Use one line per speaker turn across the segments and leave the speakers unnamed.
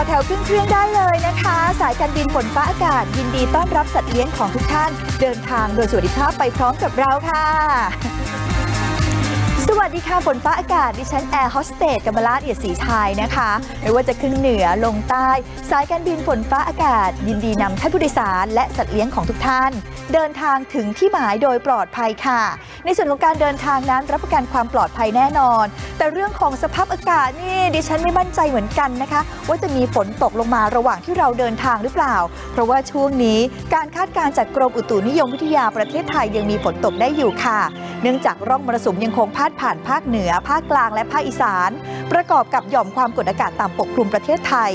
ขึ้นเครื่องได้เลยนะคะ สายการบินฝนฟ้าอากาศ ยินดีต้อนรับสัตว์เลี้ยงของทุกท่าน เดินทางโดยสวัสดิภาพไปพร้อมกับเราค่ะ สวัสดีค่ะฝนฟ้าอากาศ ดิฉันแอร์โฮสเตสกัมลาดเอียดศรีชัยนะคะ ไม่ว่าจะขึ้นเหนือลงใต้ สายการบินฝนฟ้าอากาศ ยินดีนำท่านผู้โดยสารและสัตว์เลี้ยงของทุกท่าน เดินทางถึงที่หมายโดยปลอดภัยค่ะในส่วนของการเดินทางนั้นรับประกันความปลอดภัยแน่นอน แต่เรื่องของสภาพอากาศนี่ดิฉันไม่มั่นใจเหมือนกันนะคะ ว่าจะมีฝนตกลงมาระหว่างที่เราเดินทางหรือเปล่า เพราะว่าช่วงนี้การคาดการณ์จากกรมอุตุนิยมวิทยาประเทศไทยยังมีฝนตกได้อยู่ค่ะ เนื่องจากร่องมรสุมยังคงพาดผ่านภาคเหนือ ภาคกลางและภาคอีสาน ประกอบกับหย่อมความกดอากาศต่ำปกคลุมประเทศไทย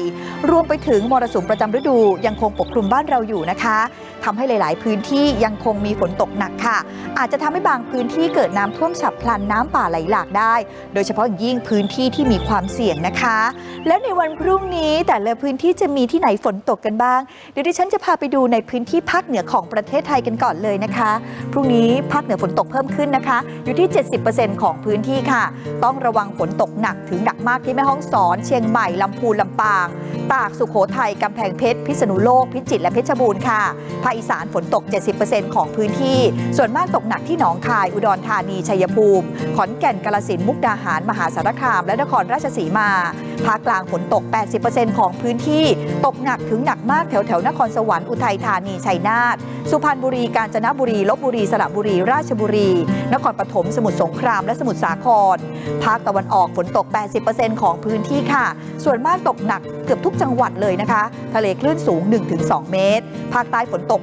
รวมไปถึงมรสุมประจำฤดูยังคงปกคลุมบ้านเราอยู่นะคะ ทำให้หลาย ๆ พื้นที่ยังคงมีฝนตกหนักค่ะ อาจจะทำให้บางพื้นที่เกิดน้ำท่วมฉับพลันน้ำป่าไหลหลากได้ โดยเฉพาะอย่างยิ่งพื้นที่ที่มีความเสี่ยงนะคะ และในวันพรุ่งนี้แต่ละพื้นที่จะมีที่ไหนฝนตกกันบ้าง เดี๋ยวดิฉันจะพาไปดูในพื้นที่ภาคเหนือของประเทศไทยกันก่อนเลยนะคะ พรุ่งนี้ภาคเหนือฝนตกเพิ่มขึ้นนะคะ อยู่ที่ 70%ของพื้นที่ค่ะ ต้องระวังฝนตกหนักถึงหนักมากที่แม่ฮ่องสอน เชียงใหม่ลำพูนลำปาง ตากสุโขทัยกำแพงเพชรพิษณุโลกพิจิตรและเพชรบูรณ์ค่ะภาคอีสานฝนตก 70%ของพื้นที่ ส่วนมากตกหนักที่หนองคาย อุดรธานีชัยภูมิ ขอนแก่นกาฬสินธุ์มุกดาหาร มหาสารคาม และนครราชสีมา ภาคกลางฝนตก 80%ของพื้นที่ตกหนักถึงหนักมากแถวแถวนครสวรรค์อุทัยธานีชัยนาทสุพรรณบุรีกาญจนบุรีลบบุรีสระบุรี ราชบุรี นครปฐมสมุทรสงครามและสมุทรสาคร ภาคตะวันออกฝนตก 80%ของพื้นที่ค่ะ ส่วนมากตกหนักเกือบทุกจังหวัดเลยนะคะ ทะเลคลื่นสูง 1-2 เมตร ภาคใต้ฝนตก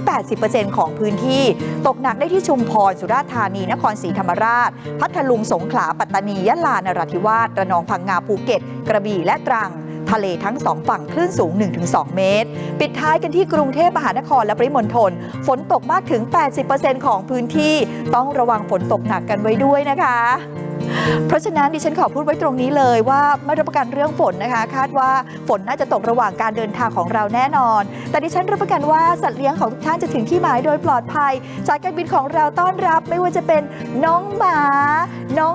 60-80%ของพื้นที่ ตกหนักได้ที่ชุมพร สุราษฎร์ธานี นครศรีธรรมราช พัทลุง สงขลา ปัตตานี ยะลา นราธิวาส ระนอง พังงา ภูเก็ตกระบี่และตรัง ทะเลทั้งสองฝั่งคลื่นสูง 1-2 เมตร ปิดท้ายกันที่กรุงเทพมหานครและปริมณฑลฝนตกมากถึง 80%ของพื้นที่ต้องระวังฝนตกหนักกันไว้ด้วยนะคะเพราะฉะนั้นดิฉันขอพูดไว้ตรงนี้เลยว่าไม่รับประกันเรื่องฝนนะคะ คาดว่าฝนน่าจะตกระหว่างการเดินทางของเราแน่นอน แต่ดิฉันรับประกันว่าสัตว์เลี้ยงของทุกท่านจะถึงที่หมายโดยปลอดภัยสายการบินของเราต้อนรับไม่ว่าจะเป็นน้องหมา น้อง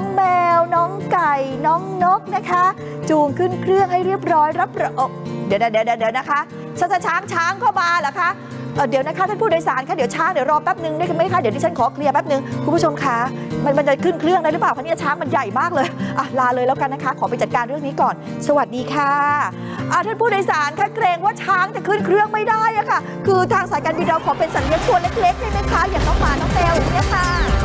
นะคะ จูงขึ้นเครื่องให้เรียบร้อยรับรองเดี๋ยวเดี๋ยวเดี๋ยวนะคะช้างช้างช้างเข้ามาเหรอคะเอเดี๋ยวนะคะท่านผู้โดยสารคะเดี๋ยวช้างเดี๋ยวรอแป๊บนึงได้ไหมคะเดี๋ยวดิฉันขอเคลียร์แป๊บนึงคุณผู้ชมคะมันมันจะขึ้นเครื่องได้หรือเปล่าคะเนี่ยช้างมันใหญ่มากเลยอะลาเลยแล้วกันนะคะ ขอไปจัดการเรื่องนี้ก่อน สวัสดีค่ะอะท่านผู้โดยสารคะเกรงว่าช้างจะขึ้นเครื่องไม่ได้อะค่ะ คือทางสายการบินเราขอเป็นสัตว์เลี้ยงตัวเล็กๆได้ไหมคะอย่างน้องหมาน้องแมวอย่างนี้ยค่ะ